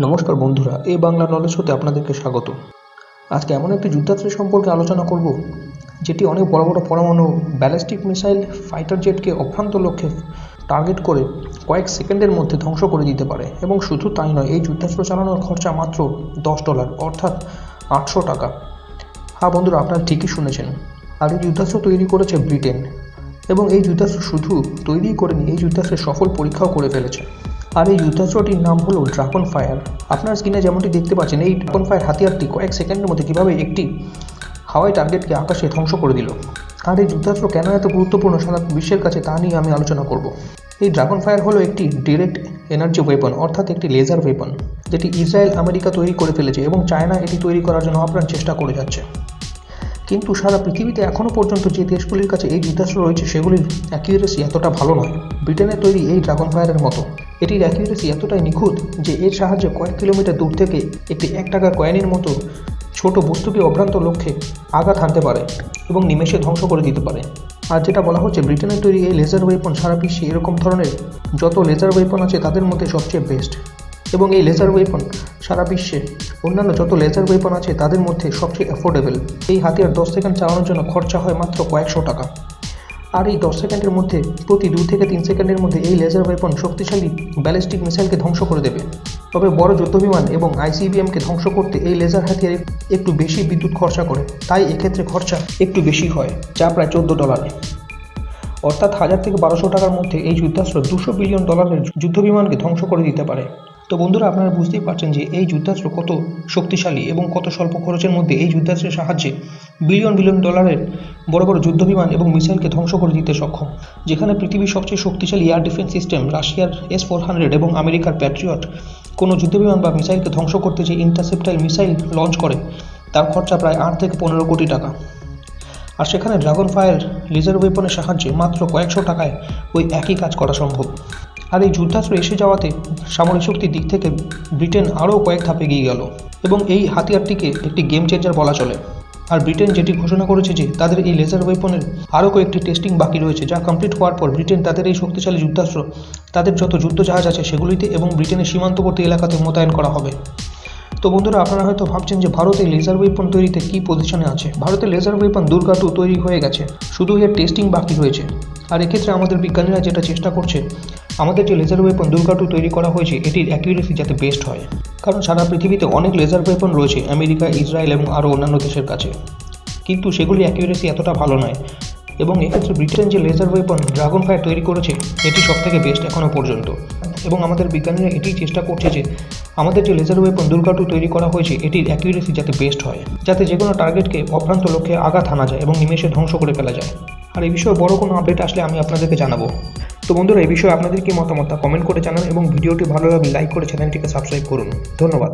নমস্কার বন্ধুরা, এ বাংলা নলেজ হতে আপনাদেরকে স্বাগত। আজকে এমন একটি যুদ্ধাস্ত্রের সম্পর্কে আলোচনা করব, যেটি অনেক বড় বড় পরমাণু ব্যালিস্টিক মিসাইল ফাইটার জেটকে অভ্রান্ত লক্ষ্যে টার্গেট করে কয়েক সেকেন্ডের মধ্যে ধ্বংস করে দিতে পারে। এবং শুধু তাই নয়, এই যুদ্ধাস্ত্র চালানোর খরচা মাত্র দশ ডলার অর্থাৎ আটশো টাকা। হ্যাঁ বন্ধুরা, আপনারা ঠিকই শুনেছেন, আর এই যুদ্ধাস্ত্র তৈরি করেছে ব্রিটেন। এবং এই যুদ্ধাস্ত্র শুধু তৈরিই করেনি, এই যুদ্ধাস্ত্রের সফল পরীক্ষাও করে ফেলেছে। আর এই যুদ্ধাস্ত্রটির নাম হলো ড্রাগন ফায়ার। আপনার স্ক্রিনে যেমনটি দেখতে পাচ্ছেন, এই ড্রাগন ফায়ার হাতিয়ারটি কয়েক সেকেন্ডের মধ্যে কীভাবে একটি হাওয়াই টার্গেটকে আকাশে ধ্বংস করে দিল? আর এই যুদ্ধাস্ত্র কেন এত গুরুত্বপূর্ণ সারা বিশ্বের কাছে তা নিয়ে আমি আলোচনা করব। এই ড্রাগন ফায়ার হলো একটি ডিরেক্ট এনার্জি ওয়েপন অর্থাৎ একটি লেজার ওয়েপন যেটি ইসরায়েল, আমেরিকা তৈরি করে ফেলেছে এবং চায়না এটি তৈরি করার জন্য আপ্রাণ চেষ্টা করে যাচ্ছে। কিন্তু সারা পৃথিবীতে এখনও পর্যন্ত যে দেশগুলির কাছে এই যুদ্ধাস্ত্র রয়েছে, সেগুলির অ্যাকিউরেসি এতটা ভালো নয়। ব্রিটেনের তৈরি এই ড্রাগন ফায়ারের মতো। এটির অ্যাকিউরেসি এতটাই নিখুঁত যে এর সাহায্যে কয়েক কিলোমিটার দূর থেকে একটি এক টাকা কয়েনের মতো ছোট বস্তুকে অভ্রান্ত লক্ষ্যে আঘাত হানতে পারে এবং নিমেষে ধ্বংস করে দিতে পারে। আর যেটা বলা হচ্ছে, ব্রিটেনের তৈরি এই লেজার ওয়েপন সারা বিশ্বে এরকম ধরনের যত লেজার ওয়েপন আছে তাদের মধ্যে সবচেয়ে বেস্ট এবং এই লেজার ওয়েপন সারা বিশ্বে অন্যান্য যত লেজার ওয়েপন আছে তাদের মধ্যে সবচেয়ে অ্যাফোর্ডেবল এই হাতিয়ার দশ সেকেন্ড চালানোর জন্য খরচা হয় মাত্র কয়েকশো টাকা। আর এই দশ সেকেন্ডের মধ্যে, প্রতি দু থেকে তিন সেকেন্ডের মধ্যে এই লেজার ওয়েপন শক্তিশালী ব্যালিস্টিক মিসাইলকে ধ্বংস করে দেবে। তবে বড় যুদ্ধবিমান এবং আইসিবিএমকে ধ্বংস করতে এই লেজার হাতিয়ার একটু বেশি বিদ্যুৎ খরচা করে। তাই এক্ষেত্রে খরচা একটু বেশি হয়, যা প্রায় চোদ্দ ডলার অর্থাৎ হাজার থেকে বারোশো টাকার মধ্যে এই যুদ্ধাস্ত্র দুশো বিলিয়ন ডলারের যুদ্ধবিমানকে ধ্বংস করে দিতে পারে। তো বন্ধুরা আপনারা বুঝতেই পারছেন যে এই যুদ্ধাস্ত্র কত শক্তিশালী এবং কত স্বল্প খরচের মধ্যে এই যুদ্ধাস্ত্রের সাহায্যে বিলিয়ন বিলিয়ন ডলারের বড় বড় যুদ্ধবিমান এবং মিসাইলকে ধ্বংস করে দিতে সক্ষম। যেখানে পৃথিবীর সবচেয়ে শক্তিশালী এয়ার ডিফেন্স সিস্টেম রাশিয়ার এস ফোর হান্ড্রেড এবং আমেরিকার প্যাট্রিয়ট কোনো যুদ্ধবিমান বা মিসাইলকে ধ্বংস করতে যে ইন্টারসেপ্টাইল মিসাইল লঞ্চ করে, তার খরচা প্রায় আট থেকে পনেরো কোটি টাকা। আর সেখানে ড্রাগন ফায়ার লেজার ওয়েপনের সাহায্যে মাত্র কয়েকশো টাকায় ওই একই কাজ করা সম্ভব। আর এই যুদ্ধাস্ত্র এসে যাওয়াতে সামরিক শক্তির দিক থেকে ব্রিটেন আরও কয়েক ধাপ এগিয়ে গেল এবং এই হাতিয়ারটিকে একটি গেম চেঞ্জার বলা চলে। আর ব্রিটেন যেটি ঘোষণা করেছে যে তাদের এই লেজার ওয়েপনের আরও কয়েকটি টেস্টিং বাকি রয়েছে যা কমপ্লিট হওয়ার পর ব্রিটেন তাদের এই শক্তিশালী যুদ্ধাস্ত্র, তাদের যত যুদ্ধজাহাজ আছে সেগুলিতে এবং ব্রিটেনের সীমান্তবর্তী এলাকাতে মোতায়েন করা হবে। তো বন্ধুরা, আপনারা হয়তো ভাবছেন যে ভারতে লেজার ওয়েপন তৈরিতে কী পজিশনে আছে? ভারতের লেজার ওয়েপন দুর্গা টু তৈরি হয়ে গেছে, শুধু এর টেস্টিং বাকি রয়েছে। আর এক্ষেত্রে আমাদের বিজ্ঞানীরা যেটা চেষ্টা করছে আমাদের যে লেজার ওয়েপন দুর্গাটু তৈরি করা হয়েছে, এটির অ্যাকিউরেসি যাতে বেস্ট হয়। কারণ সারা পৃথিবীতে অনেক লেজার ওয়েপন রয়েছে, আমেরিকা, ইসরায়েল এবং আরও অন্যান্য দেশের কাছে। কিন্তু সেগুলি অ্যাকিউরেসি এতটা ভালো নয়। এবং এক্ষেত্রে ব্রিটেন যে লেজার ওয়েপন ড্রাগন ফায়ার তৈরি করেছে, এটি সবথেকে বেস্ট এখনও পর্যন্ত। এবং আমাদের বিজ্ঞানীরা এটি চেষ্টা করছে যে, আমাদের যে লেজার ওয়েপন দুর্গাটু তৈরি করা হয়েছে, এটির অ্যাকিউরেসি যাতে বেস্ট হয়। যাতে যে কোনো টার্গেটকে অভ্রান্ত লক্ষ্যে আঘাত হানা যায় এবং নিমেষে ধ্বংস করে ফেলা যায়। আর এই বিষয়ে বড় কোনো আপডেট আসলে আমি আপনাদেরকে জানাব। তো বন্ধুরা, এই বিষয়ে আপনাদের কি মতামত কমেন্ট করে জানান এবং ভিডিওটি ভালো লাগলে লাইক করে চ্যানেলটিকে সাবস্ক্রাইব করুন। ধন্যবাদ।